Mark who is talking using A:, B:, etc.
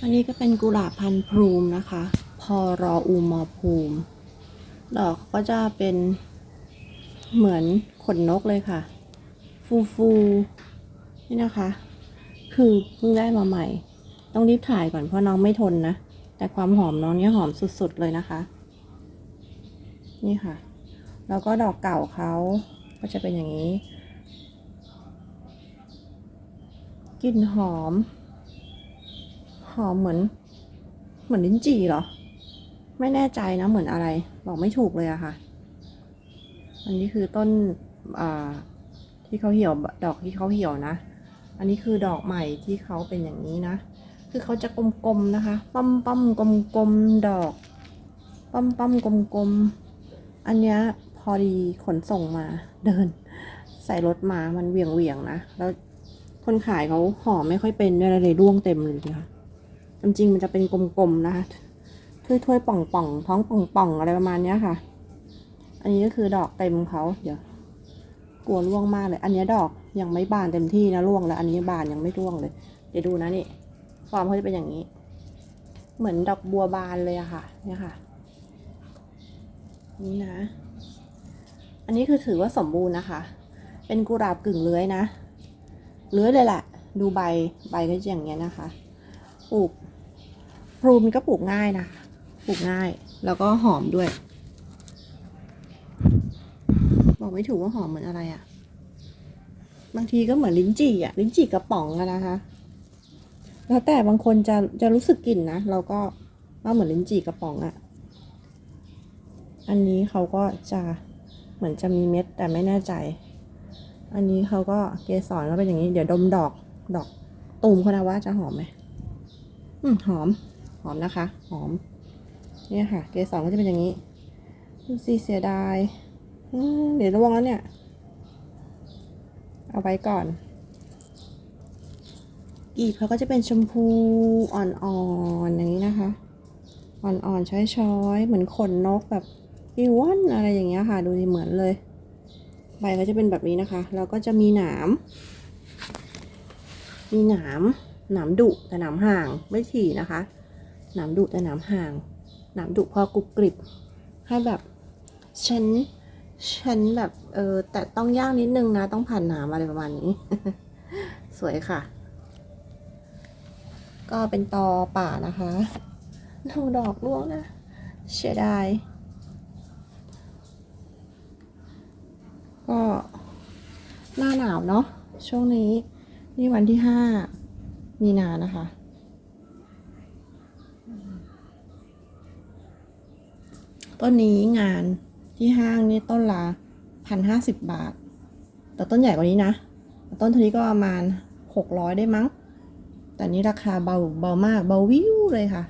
A: อันนี้ก็เป็นกุหลาบพันธุ์พรูมนะคะ พอรออูมอภูมิ ดอกก็จะเป็นเหมือนขนนกเลยค่ะ ฟูฟูนี่นะคะ คือเพิ่งได้มาใหม่ ต้องรีบถ่ายก่อนเพราะน้องไม่ทนนะ แต่ความหอมน้องนี่หอมสุดๆเลยนะคะ นี่ค่ะ แล้วก็ดอกเก่าเขาก็จะเป็นอย่างนี้กลิ่นหอม หอมเหมือน เหมือนลิ้นจี่เหรอ ไม่แน่ใจนะเหมือนอะไร บอกไม่ถูกเลยอะค่ะ อันนี้คือต้นอ่าที่เขาเหี่ยวดอกที่เขาเหี่ยวนะ อันนี้คือดอกใหม่ที่เขาเป็นอย่างนี้นะ คือเขาจะกลมๆนะคะ ปั้มปั้มกลมกลมๆดอก ปั้มปั้มกลมกลมๆอันเนี้ยพอดีขนส่งมาเดิน ใส่รถมามันเวียงเวียงนะ แล้วคนขายเขาห่อไม่ค่อยเป็นด้วยเลยร่วงเต็มเลยนะคะ จริงๆมันจะเป็นกลมๆนะคะถ้วยๆป่องๆท้องป่องๆอะไรประมาณเนี้ยค่ะ อันนี้ก็คือดอกเต็มเขาเดี๋ยวกลัวร่วงมากเลย อันนี้ดอกยังไม่บานเต็มที่นะร่วงแล้วอันนี้บานยังไม่ร่วงเลย เดี๋ยวดูนะนี่ฟอร์มเขาจะเป็นอย่างนี้ เหมือนดอกบัวบานเลยอะค่ะ เนี่ยค่ะ นี่นะ อันนี้คือถือว่าสมบูรณ์นะคะ เป็นกุหลาบกึ่งเลื้อยนะ เลื้อยเลยแหละ ดูใบ ใบก็จะอย่างเงี้ยนะคะ ปลูกปลูมันก็ปลูกง่ายนะปลูกง่าย แล้วก็หอมด้วย บอกไม่ถูกว่าหอมเหมือนอะไรอะ่ะ บางทีก็เหมือนลิ้นจี่อะลิ้นจี่กระป๋องอะนะคะ แล้วแต่บางคนจะจะรู้สึกกลิ่นนะเราก็ว่าเหมือนลิ้นจี่กระป๋องอะอันนี้เขาก็จะเหมือนจะมีเม็ดแต่ไม่แน่ใจ อันนี้เขาก็เกสรก็เป็นอย่างนี้ เดี๋ยวดมดอกดอกตูมเขานะว่าจะหอมไหม อืมหอม หอมนะคะ หอม เนี่ยค่ะ เกสรก็จะเป็นอย่างนี้ดูสิเสียดายอืมเดี๋ยวระวังแล้วเนี่ย เอาไว้ก่อน กีบเขาก็จะเป็นชมพูอ่อนๆอย่างนี้นะคะ อ่อนๆช้อยๆ เหมือนขนนกแบบอีวันอะไรอย่างเงี้ยค่ะ ดูดิเหมือนเลย ใบเขาจะเป็นแบบนี้นะคะ แล้วก็จะมีหนาม มีหนาม หนามดุแต่หนามห่างไม่ถี่นะคะ หนามดุแต่หนามห่าง หนามดุพอกรุบกริบ ให้แบบฉันฉันแบบเออแต่ต้องย่างนิดนึงนะ ต้องผ่านหนามอะไรประมาณนี้ สวยค่ะ ก็เป็นตอป่านะคะดูดอกร่วงนะเสียดายก็หน้าหนาวเนาะช่วงนี้ นี่วันที่ห้า มีนานะคะ ต้นนี้งานที่ห้างนี่ต้นละพันห้าสิบบาท แต่ต้นใหญ่กว่านี้นะ ต้นทีนี้ก็ประมาณหกร้อยได้มั้ง แต่นี้ราคาเบาเบามากเบาวิวเลยค่ะ